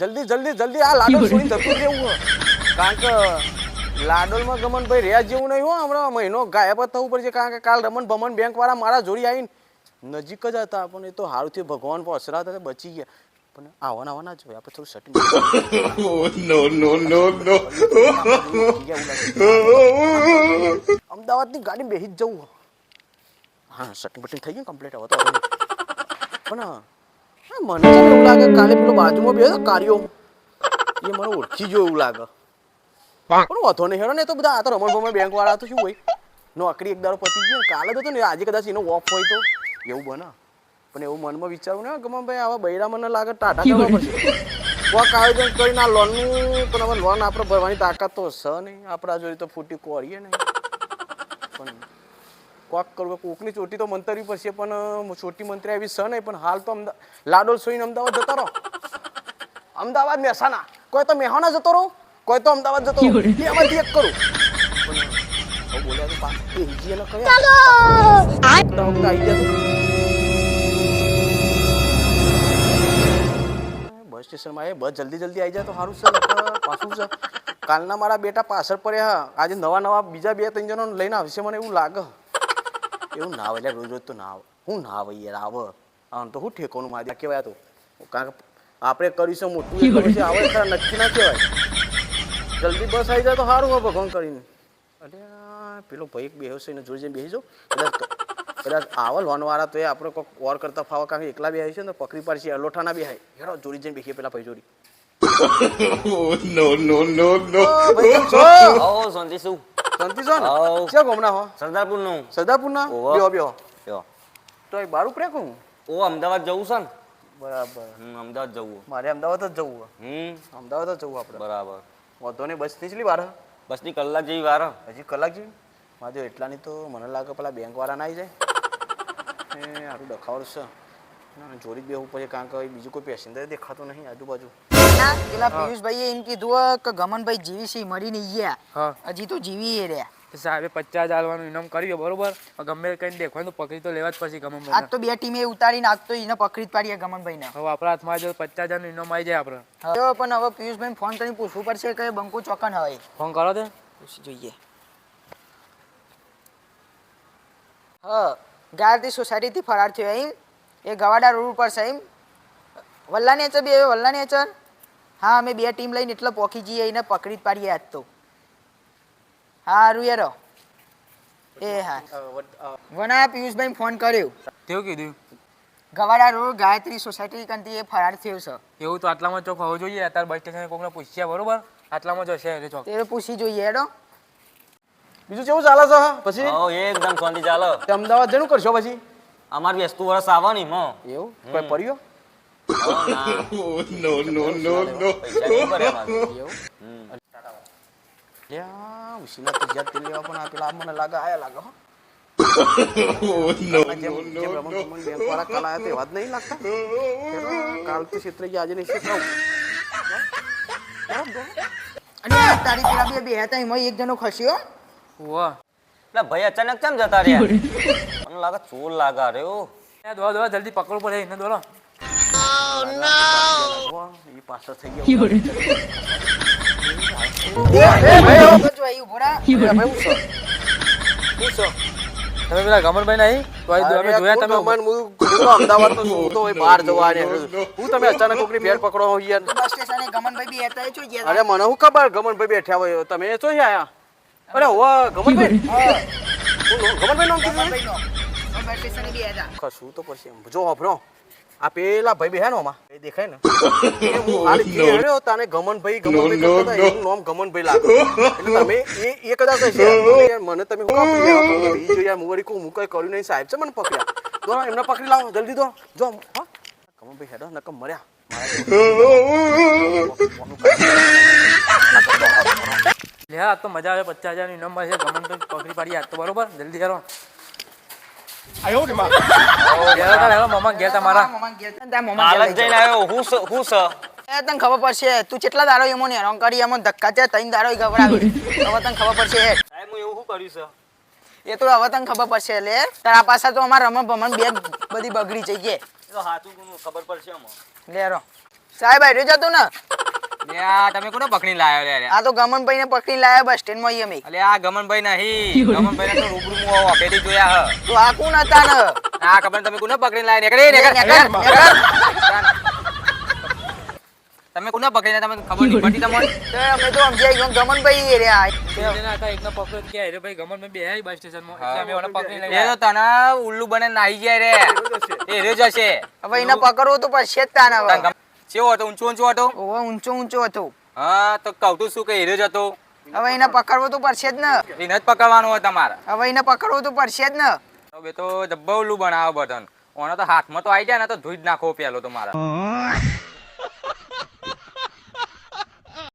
જલ્દી જલ્દી જલ્દી. આ લાડો છોડીને જતું રહેવું કારણ કે લાડોલમાં ગમનભાઈ રહ્યા જેવું નહીં હો. હમણાં મહિનો ગાયબ જ થવું પડશે. કારણ કે કાલ રમણ ભમણ બેંક વાળા મારા જોડી આવીને નજીક જ હતા. પણ એ તો સારું થયું. ભગવાન અસરા હતા બચી ગયા. પણ આવવાના આવવાના ના જોઈએ આપણે થોડું સેટિંગ no, no. અમદાવાદની ગાડી બેસી જ જવું. હા સેટિંગ બટિંગ થઈ ગયું કમ્પ્લીટ હવે તો પણ મને છે એવું લાગે કાલે પેલો બાજુમાં બે કાર્યો. એ મને ઓળખી ગયો એવું લાગે. પણ વાંધો નહીં હેડો ને તો બધા આ તો રમણ ભમણ બેંક વાળા તો શું હોય? નોકરી એક પતી ગયો કાલે તો ને આજે કદાચ એનો ઓફ હોય તો. એવું બને. પણ એવું મનમાં વિચારું ને ગમન ભાઈ આવા બૈરા મને લાગે ટાટા કરવા પડશે કોક આયોજન કરીને આ લોનનું પણ હવે લોન આપણે ભરવાની તાકાત તો છે નહીં. આપણા જોઈએ તો ફૂટી કોરીએ નહીં. પણ કોક કરવું કોકની ચોટી તો મંતરવી પડશે પણ ચોટી મંત્રી આવી નહીં પણ હાલ તો લાડોલ સોઈને અમદાવાદ જતો રહો. અમદાવાદ મહેસાણા. કોઈ તો મહેસાણા જતો રહો કોઈ તો અમદાવાદ જતો રહો. એમાંથી એક કરું. બોલ્યા તો કયા? બસ સ્ટેશનમાં એ બસ જલ્દી જલ્દી આવી જાય તો સારું છે પાછું છે. કાલના મારા બેટા પાછળ પડ્યા આજે નવા નવા બીજા બે ત્રણ જણો લઈને આવશે મને એવું લાગે. એવું ના આવે એટલે રોજ રોજ તો ના આવે હું ના આવે યાર આવે. આમ તો હું ઠેકોનું મારી કહેવાય તો. કારણ કે આપણે કરીશું મોટું કરીશું આવે ખરા નક્કી ના કહેવાય. જલ્દી બસ આવી જાય તો સારું હોય ભગવાન કરીને. અરે આ પેલો ભાઈ છે એને જોઈ જઈને બેસી જાઓ એટલે કદાચ આવે લોનવાળા તો એ આપણે કોઈક ઓર કરતા ફાવા કારણ કે એકલા બેહાય છે ને પકડી પાડશે અલોઠાના બેહાય. હેડો જોડી જઈને બેસીએ પેલા ભાઈ જોડી. નો નો નો છો? આવો શાંતિ શું? શાંતિ છો ને? હાઉ. ક્યાં ગમના હો? સરદારપુરનું સરદારપુરના? ઓહો. બેહો બેહો. તો એ બારું પ્રેક કહું ઓ અમદાવાદ જવું છે ને? બરાબર. હમ અમદાવાદ જવું. મારે અમદાવાદ જ જવું હમ અમદાવાદ જ જવું આપણે. બરાબર. વાંધો નહીં બસ નીચલી વાર હે? બસની કલાક જેવી વાર હે. હજી કલાક જેવી? મારે જો એટલાની તો મને લાગે પેલા બેંક વાળા ના આવી જાય. એ સારું ડખાવડ છે. ના જોડી જ બેહવું પડે. કારણ કે બીજું કોઈ પેસેન્જર દેખાતો નહીં આજુબાજુ. ના પેલા પિયુષભાઈએ એમ કીધું હે કે ગમનભાઈ જીવી સી મરી નહીં ગયા હજી તો જીવી એ રહ્યા. સાહેબે પચાસ હજાર આલવાનું ઇનામ કર્યું બરોબર? ગમે કઈ દેખવાનું પકડી તો લેવા જ પડશે ગમન આજ તો બે ટીમે ઉતારીને આજ તો એને પકડી જ પાડીએ ગમનભાઈને. હવે આપણા હાથમાં જો પચાસ હજારનું ઇનામ આવી જાય આપણે. હવે પણ હવે પિયુષભાઈ ફોન કરીને પૂછવું પડશે કે બંકુ ચોકન હોય ફોન કરો તે. પૂછી જોઈએ. હા ગાયત્રી સોસાયટીથી ફરાર થયો એમ. એ ગવાડા રોડ ઉપર છે એમ. વલ્લાની અચર બે વલ્લાની અચર હા અમે બે ટીમ લઈને એટલે પોકી જઈએ એને પકડી જ પાડીએ આજ તો. હા હારું યારો એ હા. વના પિયુષભાઈ ફોન કર્યો. તેવું કીધું? ગવાડા રોડ ગાયત્રી સોસાયટી કંતી એ ફરાર થયો છે. એવું તો આટલામાં ચોક હોવું જોઈએ અત્યારે બસ સ્ટેશન કોકને પૂછ્યા બરોબર? આટલામાં જશે એટલે ચોક. તે પૂછી જોઈએ હેડો. બીજું કેવું ચાલે છે પછી? ઓ એકદમ શાંતિ ચાલો. અમદાવાદ જણું કરશો પછી? અમાર બેસતું વર્ષ આવવાની ને એમાં. એવું? કોઈ પડ્યો ના. Oh, no, no, no, no. પૈસા નહીં ભરે અમારે. એવું હમ. લ્યા ઉસીના તો જ્યાં તેલ લેવા પણ આ પેલા મને લાગે આયા લાગે હો Oh, એક જણો ખસ્યો વાહ એટલે ભાઈ અચાનક કેમ જતા રહ્યા મને લાગે ચોર લાગે રે ઓ દોડો દોડો જલ્દી પકડવું પડે એને દોડો એ પાછળ થઈ ગયો છો? છો? તમે પેલા ગમનભાઈ નહીં તો અમે જોયા તમે ગમન, હું- અમદાવાદ તો છું, હું તો બહાર જવા ને હું તમે અચાનક કોકની ભેટ પકડો હો યાર બસ સ્ટેશને ગમનભાઈ બી હતા જોઈ ગયા અરે મને હું ખબર ગમનભાઈ બેઠા હોય તમે તો આયા અરે ગમનભાઈ હું નો- ગમનભાઈ નામ કીધું ગમનભાઈનો. અમે બસ સ્ટેશને બી હતા કશું તો પછી જો હોભળો આ પેલા ભાઈ બેહે ને એ દેખાય ને? હું ખાલી કીધું હેડ્યો, તાને ગમનભાઈ ગમનભાઈ no, હતા, એનું નામ ગમનભાઈ લાગે. એટલે તમે એ એ કદાચ હશે યાર, મને તમે હું કામ પકડ્યા? તમે જો યાર, મુવરી કો કહું, કર્યું નહીં. સાહેબ છે મને પકડ્યા. દો એમને પકડી લાવો જલ્દી દો. જો હા. ગમનભાઈ હેડો નકમ મર્યા. લે આ તો મજા આવે પચાસ હજારની ઇનામ મળશે ગમનભાઈ પકડી પાડી આજ તો બરોબર. જલ્દી કરો ઘેર હતા હેલો મમ્મા ઘેર તમારા મામા ગયા હતા ને ત્યાં મામા હાલ ગયા જ લઈ જઈને આવ્યો હું હું સ? એ તને ખબર પડશે તું કેટલા દાડો એમાં હેરાન કરી એમાં ધક્કા છે તઈને દાડો ગભરાવી. હવે તને ખબર પડશે. સાહેબ હું એવું શું કર્યું છે? એ તો હવે તને ખબર પડશે લે. તારા પાસે તો અમારે રમણ ભમણ બે બધી બગડી જઈ ગઈ એ તો સાચું ખબર પડશે લે રો. સાહેબ આવી જતો ને? તમે કોને પકડી લાયો લે આ તો ગમનભાઈ ને પકડી લાયા બસ સ્ટેન્ડમાં અમે. અલે આ ગમનભાઈ નહીં. ગમનભાઈ તો રૂબરૂ હું ઓફેરી જોયા હ. તો આ કોણ હતા ને? આ ખબર તમે કોને પકડી લાયા નીકળી નેકર, નીકળ તમે કોને પકડીને તમે ખબર નહીં પડતી તમને? અમે તો સમજાઈ ગયો ગમનભાઈ એ રહ્યા. એના હતા એકનો પકડ્યો કે અરે ભાઈ ગમન બે બસ સ્ટેશનમાં. એટલે અમે ઓને પકડી લઈ એ તો તને ઉલ્લુ બને નાહી ગયા રે. એ રે જશે. હવે એને પકડવો તો પછી જ તાના કેવો હતો? ઊંચો ઊંચો હતો? ઓવો ઊંચો ઊંચો હતો. હા તો કહું તો શું કે હીરો જ હતો? હવે એને પકડવો તો પડશે જ ને. એને જ પકડવાનું હોય તમારે. હવે એને પકડવો તો પડશે જ ને. હવે તો જબ્બા ઉલ્લુ બનાવો બટન ઓનો તો હાથમાં તો આવી જાય ને તો ધોઈ જ નાખો પેલો તો મારા